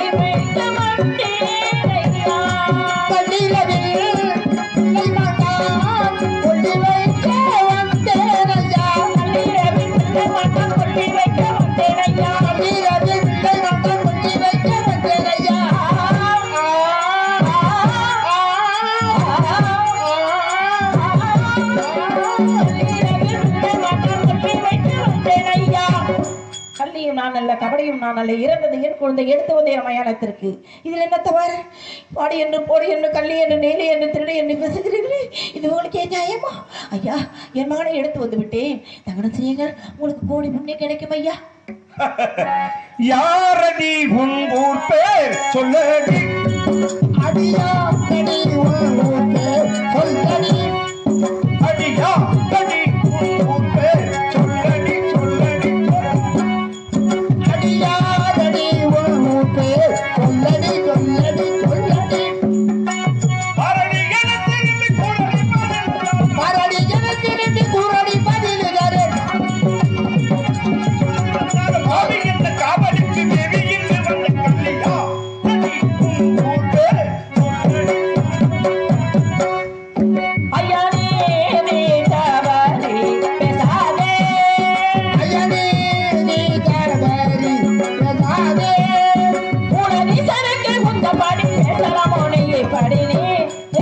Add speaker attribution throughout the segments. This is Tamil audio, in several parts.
Speaker 1: Thank you. நான் இறந்தது என் குழந்தை எடுத்து வந்த என் மயானத்திற்கு. இதில் என்ன தவறு? பாடி என்று போடி என்று கள்ளி என்று நேலி என்று திருடு என்று பேசுகிறீர்களே? இது உங்களுக்கு நியாயமா? ஐயா என் மகனை எடுத்து வந்து விட்டேன். தகனம் செய்யுங்கள் உங்களுக்கு போடி முன்னே கிடைக்கும் ஐயா.
Speaker 2: யாரடி உன் ஊர் பேர்? சொல்லடி அடியா உன் ஊர் பேர்.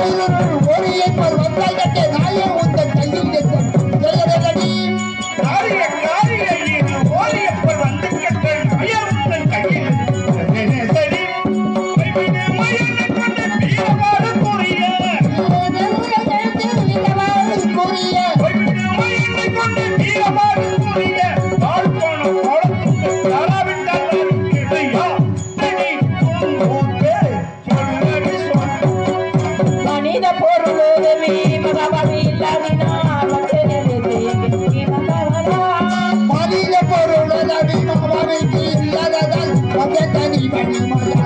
Speaker 1: ஒரே ஒன்றால் கட்டிய நாயம் mai bi da da da, ba ta ni ba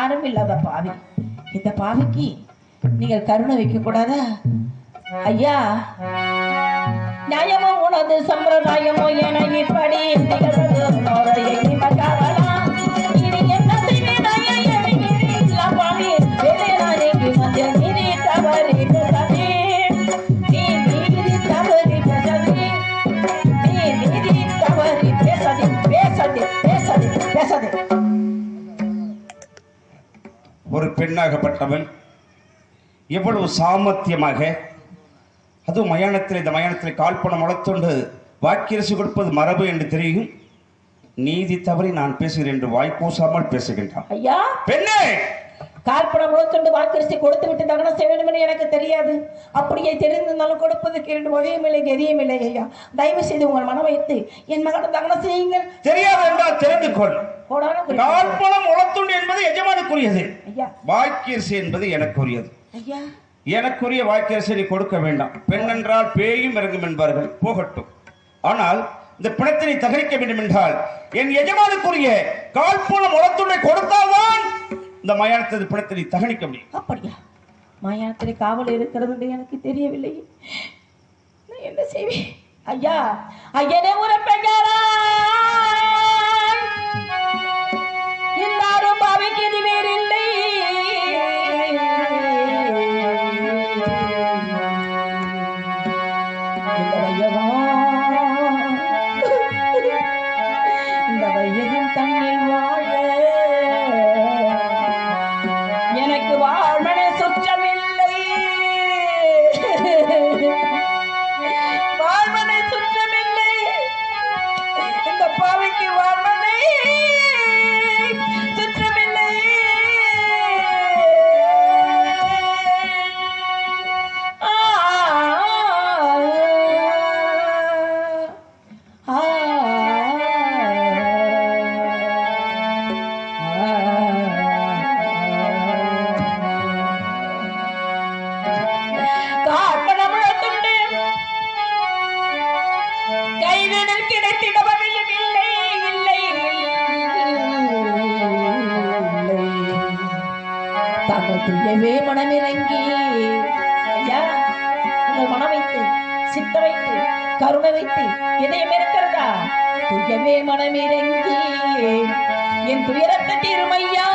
Speaker 1: யாரும் இல்லாத பாவி. இந்த பாவிக்கு நீங்கள் கருணை வைக்க கூடாதா ஐயா நியாயமோ உனது சம்பிரதாயமோ என இப்படி நிகழ்வது
Speaker 2: பெண்ணாகப்பட்டவள் எவ்வளவு சாமர்த்தியமாக. அதுவும் மயானத்தில் இந்த மயானத்தில் கால்பணம் முளத்தொண்டு வாக்கியரசு கொடுப்பது மரபு என்று தெரியும். நீதி தவறி நான் பேசுகிறேன் என்று வாய்க்கூசாமல் பேசுகின்றான்.
Speaker 1: ஐயா!
Speaker 2: பெண்ணே!
Speaker 1: கால்படம் முழுத்துண்டு வாக்கரிசி கொடுத்து விட்டு தகனம் செய்ய வேண்டும் என்று எனக்கு தெரியாது. அப்படியே தெரிந்திருந்தாலும் கொடுப்பதற்கு இரண்டு வகையும் இல்லை கதியும் இல்லை ஐயா. தயவு செய்து உங்கள் மனம் வைத்து என் மகனை தகனம் செய்யுங்கள்.
Speaker 2: தெரியாது என்றால் தெரிந்து கொள்.
Speaker 1: கோடான குறி-
Speaker 2: கால்பணம் முளத்துண்டு என்பது எஜமானுக்குரியது.
Speaker 1: ஐயா.
Speaker 2: வாக்கியரசு என்பது எனக்குரியது.
Speaker 1: ஐயா.
Speaker 2: எனக்குரிய வாக்கியரசை நீ கொடுக்க வேண்டாம். பெண் என்றால் பேயும் இறங்கும் என்பார்கள். போகட்டும். ஆனால் இந்த பிணத்தினை தகரிக்க வேண்டும் என்றால் என் எஜமானுக்குரிய கால்போன முளத்துண்டை கொடுத்தால்தான் இந்த மயானத்தது பிணத்தினை தகனிக்க முடியும்.
Speaker 1: அப்படியா? மாயானத்திலே காவல் இருக்கிறது எனக்கு தெரியவில்லை. என்ன செய்வேன்? ஐயா ஐயனே உரப்பெங்காரா எல்லாரும் சித்த வைத்து கருணை வைத்து இதயம் இருக்கிறதா? துயமே மனமிறங்கி என் துயரத்தை திருமையா